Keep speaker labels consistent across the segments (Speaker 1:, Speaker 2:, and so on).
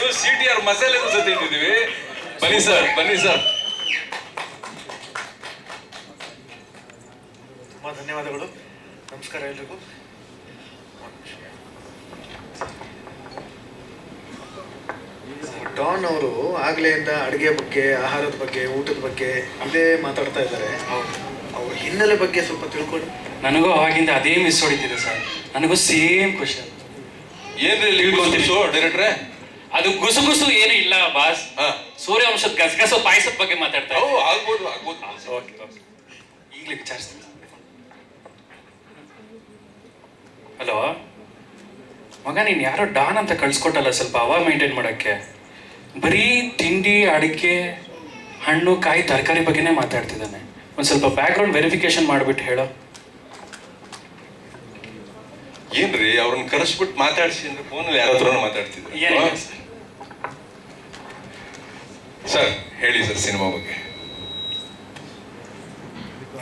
Speaker 1: ಇಟ್ಕೊಂಡು C T R ಮಸಾಲೆ ತಿಂದಿದ್ದೀವಿ ಬನ್ನಿ ಸರ್ ಬನ್ನಿ ಸರ್.
Speaker 2: ತುಂಬಾ ಧನ್ಯವಾದಗಳು. ನಮಸ್ಕಾರ ಎಲ್ರಿಗೂ. ಡಾನ್ ಅವರು ಆಗ್ಲೆಯಿಂದ ಅಡುಗೆ ಬಗ್ಗೆ ಆಹಾರದ ಬಗ್ಗೆ ಊಟದ ಬಗ್ಗೆ ಇದೇ ಮಾತಾಡ್ತಾ ಇದ್ದಾರೆ. ಅವ್ರ ಹಿನ್ನೆಲೆ ಬಗ್ಗೆ ಸ್ವಲ್ಪ ತಿಳ್ಕೊಳ್ಳಿ
Speaker 3: ನನಗೂ ಅವಾಗಿಂದ ಅದೇ ಮಿಸ್ ಹೊಡಿತಿದೆ ಸರ್. ನನಗೂ ಸೇಮ್ ಕ್ವಶನ್
Speaker 1: ಏನ್ರಿ ತಿಳ್ಕೊಂತೀವಿ ಡೈರೆಕ್ಟ್ರೆ?
Speaker 3: ಅದು ಗುಸುಗುಸು ಗುಸು ಏನು ಇಲ್ಲ ಬಾಸ್. ಸೂರ್ಯವಂಶದ ಗಸಗಸ ಪಾಯಸದ ಬಗ್ಗೆ ಮಾತಾಡ್ತಾ
Speaker 1: ಆಗ್ಬೋದು ಆಗ್ಬೋದು.
Speaker 3: ಈಗಲೇ ವಿಚಾರಿಸ್ತೀನಿ. ಹಲೋ? ಮಗ ನೀನು ಯಾರೋ ಡಾನ್ ಅಂತ ಕಳ್ಸಿಕೊಟ್ಟಲ್ಲ ಸ್ವಲ್ಪ ಅವ ಮೇಂಟೈನ್ ಮಾಡೋಕ್ಕೆ. ಬರೀ ತಿಂಡಿ ಅಡಿಕೆ ಹಣ್ಣು ಕಾಯಿ ತರಕಾರಿ ಬಗ್ಗೆನೇ ಮಾತಾಡ್ತಿದ್ದಾನೆ. ಒಂದು ಸ್ವಲ್ಪ ಬ್ಯಾಕ್ಗ್ರೌಂಡ್ ವೆರಿಫಿಕೇಶನ್ ಮಾಡಿಬಿಟ್ಟು ಹೇಳೋ.
Speaker 1: ಏನ್ರಿ ಅವ್ರನ್ನ ಕರೆಸ್ಬಿಟ್ಟು ಮಾತಾಡ್ಸಿ ಅಂದ್ರೆ ಫೋನಲ್ಲಿ ಯಾರ ಹತ್ರನೂ ಮಾತಾಡ್ತಿದ್ರು?
Speaker 3: ಸರ್.
Speaker 1: ಹೇಳಿ ಸರ್ ಸಿನಿಮಾ ಬಗ್ಗೆ.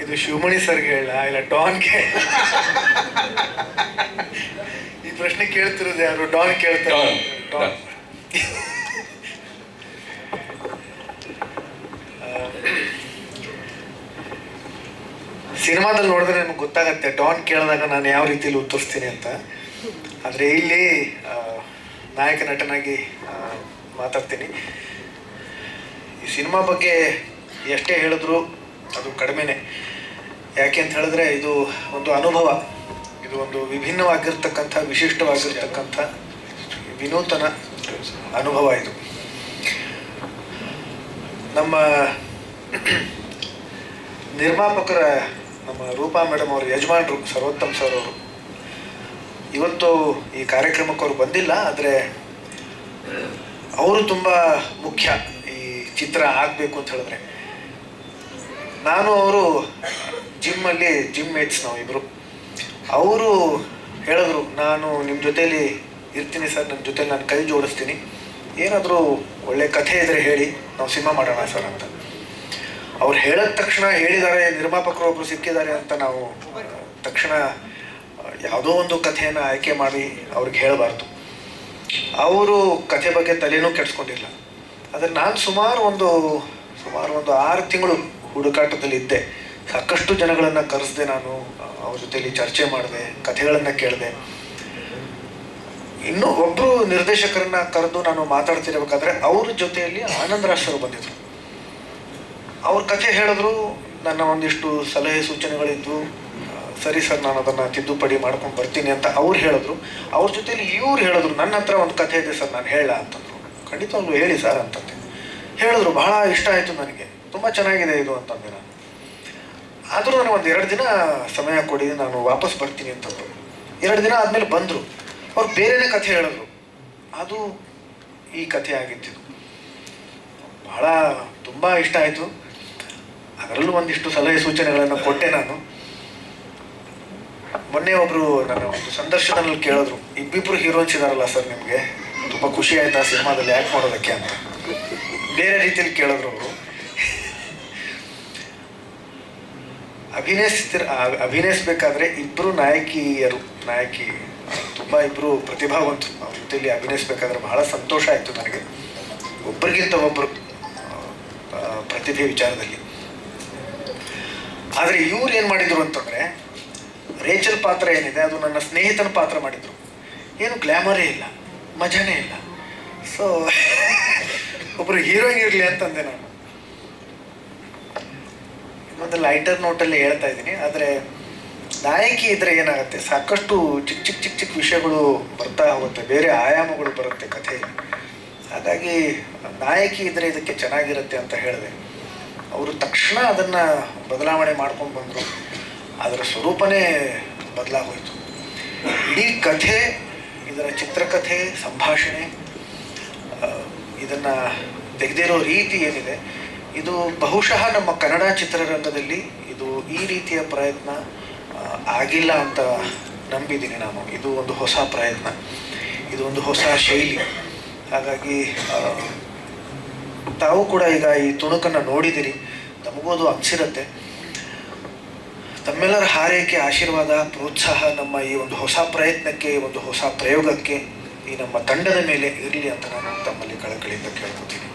Speaker 2: ಇದು ಶಿವಮಣಿ ಸರ್ಗೆ ಹೇಳ ಇಲ್ಲ ಡಾನ್ಗೆ ಈ ಪ್ರಶ್ನೆ ಕೇಳ್ತಿರೋದು ಯಾರು? ಡಾನ್ ಕೇಳ್ತಾರೆ. ಸಿನಿಮಾದಲ್ಲಿ ನೋಡಿದ್ರೆ ನಿಮ್ಗೆ ಗೊತ್ತಾಗತ್ತೆ ಡಾನ್ ಕೇಳಿದಾಗ ನಾನು ಯಾವ ರೀತಿಯಲ್ಲಿ ಉತ್ತರಿಸ್ತೀನಿ ಅಂತ. ಆದರೆ ಇಲ್ಲಿ ನಾಯಕ ನಟನಾಗಿ ಮಾತಾಡ್ತೀನಿ. ಈ ಸಿನಿಮಾ ಬಗ್ಗೆ ಎಷ್ಟೇ ಹೇಳಿದ್ರು ಅದು ಕಡಿಮೆನೆ. ಯಾಕೆ ಅಂತ ಹೇಳಿದ್ರೆ ಇದು ಒಂದು ಅನುಭವ. ಇದು ಒಂದು ವಿಭಿನ್ನವಾಗಿರ್ತಕ್ಕಂಥ, ವಿಶಿಷ್ಟವಾಗಿರ್ತಕ್ಕಂಥ ವಿನೂತನ ಅನುಭವ ಇದು. ನಮ್ಮ ನಿರ್ಮಾಪಕರ, ನಮ್ಮ ರೂಪಾ ಮೇಡಮ್ ಅವರು ಯಜಮಾನರು, ಸರ್ವೋತ್ತಮ್ ಸರ್ ಅವರು. ಇವತ್ತು ಈ ಕಾರ್ಯಕ್ರಮಕ್ಕೆ ಅವರು ಬಂದಿಲ್ಲ, ಆದರೆ ಅವರು ತುಂಬ ಮುಖ್ಯ. ಚಿತ್ರ ಆಗಬೇಕು ಅಂತ ಹೇಳಿದ್ರೆ, ನಾನು ಅವರು ಜಿಮ್ಮಲ್ಲಿ ಜಿಮ್ ಮೇಟ್ಸ್ ನಾವು ಇಬ್ರು. ಅವರು ಹೇಳಿದ್ರು, ನಾನು ನಿಮ್ಮ ಜೊತೇಲಿ ಇರ್ತೀನಿ ಸರ್ ನನ್ನ ಜೊತೆ ನಾನು ಕೈ ಜೋಡಿಸ್ತೀನಿ. ಏನಾದರೂ ಒಳ್ಳೆ ಕಥೆ ಇದ್ರೆ ಹೇಳಿ, ನಾವು ಸಿನಿಮಾ ಮಾಡೋಣ ಸರ್ ಅಂತ. ಅವ್ರು ಹೇಳಿದ ತಕ್ಷಣ ಹೇಳಿದ್ದಾರೆ, ನಿರ್ಮಾಪಕರು ಒಬ್ರು ಸಿಕ್ಕಿದ್ದಾರೆ ಅಂತ ನಾವು, ತಕ್ಷಣ, ಯಾವುದೋ ಒಂದು ಕಥೆಯನ್ನು ಆಯ್ಕೆ ಮಾಡಿ ಅವ್ರಿಗೆ ಹೇಳಬಾರ್ದು. ಅವರು ಕಥೆ ಬಗ್ಗೆ ತಲೆನೂ ಕೆಡ್ಸ್ಕೊಂಡಿಲ್ಲ. ಆದರೆ ನಾನು ಸುಮಾರು ಒಂದು ಸುಮಾರು ಒಂದು ಆರು ತಿಂಗಳು ಹುಡುಕಾಟದಲ್ಲಿ ಇದ್ದೆ. ಸಾಕಷ್ಟು ಜನಗಳನ್ನು ಕರೆಸ್ದೆ ನಾನು, ಅವ್ರ ಜೊತೆಯಲ್ಲಿ ಚರ್ಚೆ ಮಾಡಿದೆ, ಕಥೆಗಳನ್ನು ಕೇಳಿದೆ. ಇನ್ನೂ ಒಬ್ಬರು ನಿರ್ದೇಶಕರನ್ನ ಕರೆದು ನಾನು ಮಾತಾಡ್ತಿರಬೇಕಾದ್ರೆ ಅವ್ರ ಜೊತೆಯಲ್ಲಿ ಆನಂದ್ ರಾಜ್ ಸರ್ ಬಂದಿದ್ರು. ಅವ್ರ ಕಥೆ ಹೇಳಿದ್ರು, ನನ್ನ ಒಂದಿಷ್ಟು ಸಲಹೆ ಸೂಚನೆಗಳಿದ್ವು ಸರಿ ಸರ್, ನಾನು ಅದನ್ನು ತಿದ್ದುಪಡಿ ಮಾಡ್ಕೊಂಡು ಬರ್ತೀನಿ ಅಂತ ಅವ್ರು ಹೇಳಿದ್ರು. ಅವ್ರ ಜೊತೆಯಲ್ಲಿ ಇವ್ರು ಹೇಳಿದ್ರು, ನನ್ನ ಹತ್ರ ಒಂದು ಕಥೆ ಇದೆ ಸರ್, ನಾನು ಹೇಳ ಅಂತಂದ್ರು. ಖಂಡಿತವಾಗ್ಲೂ ಹೇಳಿ ಸರ್ ಅಂತಂದೆ. ಹೇಳಿದ್ರು, ಬಹಳ ಇಷ್ಟ ಆಯಿತು ನನಗೆ. ತುಂಬ ಚೆನ್ನಾಗಿದೆ ಇದು ಅಂತಂದೆ ನಾನು. ಆದರೂ ನನಗೆ ಒಂದು ಎರಡು ದಿನ ಸಮಯ ಕೊಡಿ, ನಾನು ವಾಪಸ್ ಬರ್ತೀನಿ ಅಂತಂದು ಎರಡು ದಿನ ಆದಮೇಲೆ ಬಂದರು. ಅವ್ರು ಬೇರೆನೇ ಕಥೆ ಹೇಳಿದ್ರು. ಅದು ಈ ಕಥೆ ಆಗಿತ್ತು ಬಹಳ, ತುಂಬ ಇಷ್ಟ ಆಯಿತು. ಅದರಲ್ಲೂ ಒಂದಿಷ್ಟು ಸಲಹೆ ಸೂಚನೆಗಳನ್ನು ಕೊಟ್ಟೆ ನಾನು. ಮೊನ್ನೆ ಒಬ್ರು ನನ್ನ ಒಂದು ಸಂದರ್ಶನದಲ್ಲಿ ಕೇಳಿದ್ರು. ಇಬ್ಬಿಬ್ರು ಹೀರೋಯಿನ್ಸ್ ಇದಾರಲ್ಲ ಸರ್ ನಿಮಗೆ? ತುಂಬ ಖುಷಿ ಆಯ್ತಾ ಸಿನಿಮಾದಲ್ಲಿ ಆ್ಯಕ್ಟ್ ಮಾಡೋದಕ್ಕೆ ಅಂತ. ಬೇರೆ ರೀತಿಯಲ್ಲಿ ಕೇಳಿದ್ರು ಅವರು. ಅಭಿನಯಿಸ್ತಿರ ಅಭಿನಯಿಸ್ಬೇಕಾದ್ರೆ ಇಬ್ಬರು ನಾಯಕಿಯರು ನಾಯಕಿ ತುಂಬ ಇಬ್ಬರು ಪ್ರತಿಭಾವಂತರು. ಅವ್ರ ಜೊತೆಯಲ್ಲಿ ಅಭಿನಯಿಸ್ಬೇಕಾದ್ರೆ ಬಹಳ ಸಂತೋಷ ಆಯಿತು ನನಗೆ. ಒಬ್ಬರಿಗಿಂತ ಒಬ್ಬರು ಆ, ಪ್ರತಿಭೆ ವಿಚಾರದಲ್ಲಿ. ಆದರೆ ಇವ್ರು ಏನು ಮಾಡಿದ್ರು ಅಂತಂದರೆ ರೇಚಲ್ ಪಾತ್ರ ಏನಿದೆ ಅದು ನನ್ನ ಸ್ನೇಹಿತನ ಪಾತ್ರ ಮಾಡಿದ್ರು. ಏನು ಗ್ಲ್ಯಾಮರೇ ಇಲ್ಲ. ಮಜಾನೇ ಇಲ್ಲ. ಸೊ ಒಬ್ಬರು ಹೀರೋಯಿನ್ ಇರಲಿ ಅಂತಂದೆ ನಾನು. ಒಂದು ಲೈಟರ್ ನೋಟಲ್ಲಿ ಹೇಳ್ತಾ ಇದ್ದೀನಿ. ಆದರೆ, ನಾಯಕಿ ಇದ್ರೆ ಏನಾಗುತ್ತೆ? ಸಾಕಷ್ಟು ಚಿಕ್ಕ ಚಿಕ್ಕ ಚಿಕ್ಕ ಚಿಕ್ಕ ವಿಷಯಗಳು ಬರ್ತಾ ಹೋಗುತ್ತೆ. ಬೇರೆ ಆಯಾಮಗಳು ಬರುತ್ತೆ ಕಥೆ ಹಾಗಾಗಿ, ನಾಯಕಿ ಇದ್ರೆ ಇದಕ್ಕೆ ಚೆನ್ನಾಗಿರುತ್ತೆ ಅಂತ ಹೇಳಿದೆ. ಅವರು ತಕ್ಷಣ ಅದನ್ನು ಬದಲಾವಣೆ ಮಾಡ್ಕೊಂಡು ಬಂದರು. ಅದರ ಸ್ವರೂಪನೇ ಬದಲಾಗೋಯ್ತು. ಇಡೀ ಕಥೆ ಇದರ ಚಿತ್ರಕಥೆ, ಸಂಭಾಷಣೆ ಇದನ್ನು ತೆಗೆದಿರೋ ರೀತಿ ಏನಿದೆ, ಇದು ಬಹುಶಃ ನಮ್ಮ ಕನ್ನಡ ಚಿತ್ರರಂಗದಲ್ಲಿ ಇದು ಈ ರೀತಿಯ ಪ್ರಯತ್ನ ಆಗಿಲ್ಲ ಅಂತ ನಂಬಿದ್ದೀನಿ ನಾನು. ಇದು ಒಂದು ಹೊಸ ಪ್ರಯತ್ನ. ಇದು ಒಂದು ಹೊಸ ಶೈಲಿ. ಹಾಗಾಗಿ ತಾವು ಕೂಡ ಈಗ ಈ ತುಣುಕನ್ನು ನೋಡಿದ್ದೀರಿ ತಮಗೂ ಅದು ಅನಿಸಿರುತ್ತೆ. ತಮ್ಮೆಲ್ಲರ ಹಾರೈಕೆ, ಆಶೀರ್ವಾದ, ಪ್ರೋತ್ಸಾಹ ನಮ್ಮ ಈ ಒಂದು ಹೊಸ ಪ್ರಯತ್ನಕ್ಕೆ, ಒಂದು ಹೊಸ ಪ್ರಯೋಗಕ್ಕೆ ಈ ನಮ್ಮ ತಂಡದ ಮೇಲೆ ಇರಲಿ ಅಂತ ನಾನು ತಮ್ಮಲ್ಲಿ ಕಳಕಳಿಯಿಂದ ಕೇಳ್ಕೊತೀನಿ.